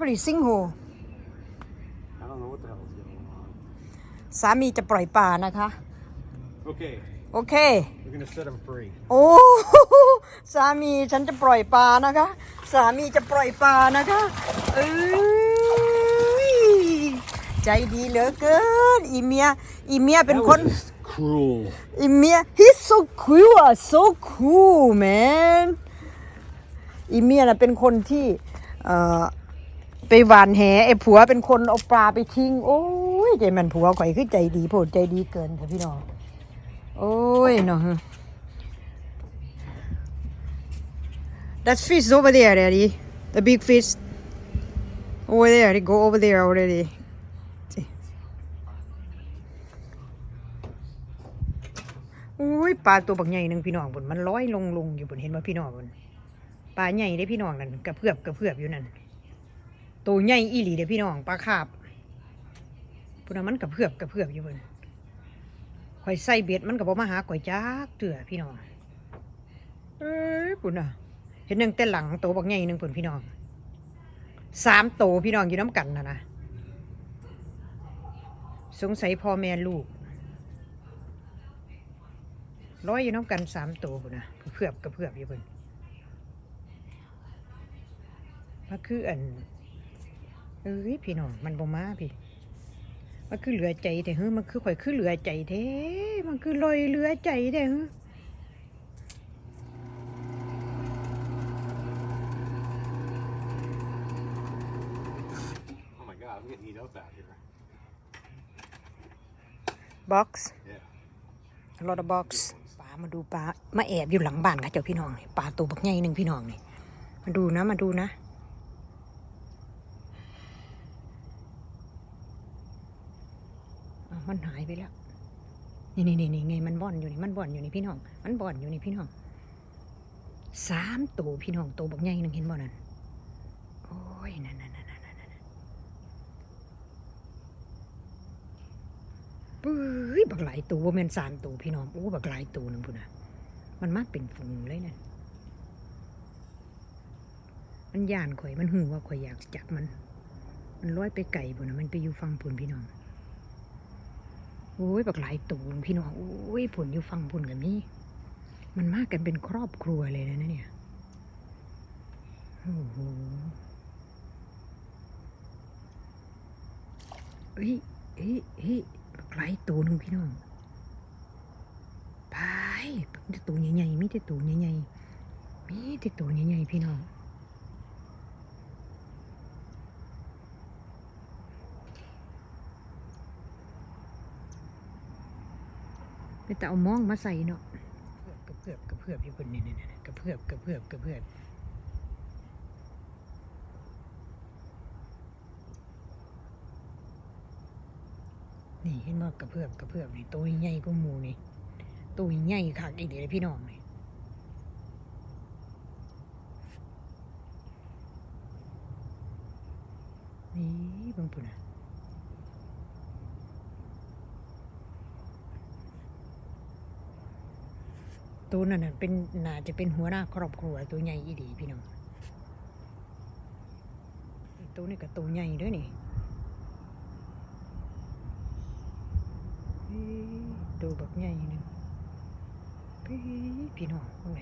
fishing hole I don't know what the hell is going on. สามีจะปล่อยปลานะคะ Okay, โอเค we're gonna set him free. โอ้ สามีฉันจะปล่อยปลานะคะ สามีจะปล่อยปลานะคะเอ้ยใจดีเหลือเกิน อีเมีย อีเมียเป็นคน cruel. อีเมีย he's so cool ah, so cool man อีเมียนะเป็นคนที่ไปหวานแหไอ้ผัวเป็นคนเอาปลาไปทิ้ง โอ้ยใจมันผัวข่อยคือใจดีโพดใจดีเกินค่ะพี่น้องโอ้ยเนาะ That fish is over there, Daddy. The big fish. Over there. They go over there already. See. อุ้ยปลาตัวบักใหญ่นึงพี่น้องบนมันร้อยลงลงอยู่บนเห็นว่าพี่น้องบน ปลาใหญ่ได้พี่น้องนั่นกระเพื่อบกระเพื่อบอยู่นั่นตัวใหญ่อีหลีเด้พี่น้องปลาคาบพุ่นนมันกระเพื่อบกระเพื่อบอยู่บนข่อยใส่เบ็ดมันกับบ่มาหาข่อยจักเถื่อพี่น้องเอ้ยปุ่นน่ะ เห็นหนึ่งแต่หลังโตวบักใหญ่หนึ่งปุ่นพี่น้องสามโตวพี่น้องอยู่น้ำกันนะนะสงสัยพ่อแม่ลูกร้อยอยู่น้ำกันสามตัวพุ่นนะเพื่อบกับเพื่อบอยู่พุ่น มันคืออันเอ้ยพี่น้องมันบ่มาพี่ มันคือเหลือใจแต่เฮ้ยมันคือข่อยคือเหลือใจแท้มันคือลอยเหลือใจแท้เฮ้ย Oh my god, I'm getting eat up out here. box Yeah. a lot of box ปลามาดูปลามาแอบอยู่หลังบ้านค่ะเจ้าพี่น้องนี่ปลาตัวบักใหญ่หนึ่งพี่น้องนี่มาดูนะมาดูนะอ้าว มันหายไปแล้วนี่นี่นี่นี่ไงมันบ่อนอยู่นี่ มันบ่อนอยู่นี่พี่น้อง มันบ่อนอยู่นี่พี่น้องสามตัวพี่น้องตัวบักใหญ่นึงเห็นบ่นั่น โอ้ย นั่นนั่นนั่นนั่นนั่นปื้ยบักหลายตัวบ่แมนสามตัวพี่น้องโอ้บักหลายตัวนึงพุ่นน่ะมันมากเป็นฝูงเลยนั่นมันย่านข่อย มันหูว่าข่อยอยากจับมัน มันลอยไปไกลพุ่นน่ะมันไปอยู่ฝั่งพุ่นพี่น้อง โอ้ยบักหลายตูนพี่น้องโอ้ยผลอยู่ฟังผลกับมี่มันมากกันเป็นครอบครัวเลยนะเนี่ยโอ้โหเฮ้ยเฮ้ยเฮ้ยบักหลายตูนึงพี่น้องไปมีแต่ตัวใหญ่ๆมีแต่ตัวใหญ่ๆมีแต่ตัวใหญ่ๆพี่น้อง ไปแต่เอามองมาใส่เนาะกระเพื่อบกระเพื่อบอยู่คนนี้นี่กระเพื่อบกระเพื่อบกระเพื่อบนี่เห็นบ่กระเพื่อบกระเพื่อบนี่ตัวใหญ่กว่ามูนี่ตัวใหญ่คักอีเดียพี่น้องนี่นี่บางปุ่นอะ ตัวนั่นเป็นน่าจะเป็นหัวหน้าครอบครัวตัวใหญ่อีดีพี่น้องตัวนี้ก็ตัวใหญ่ด้วยนี่ตัวบักใหญ่นี่พี่น้องตรงไหน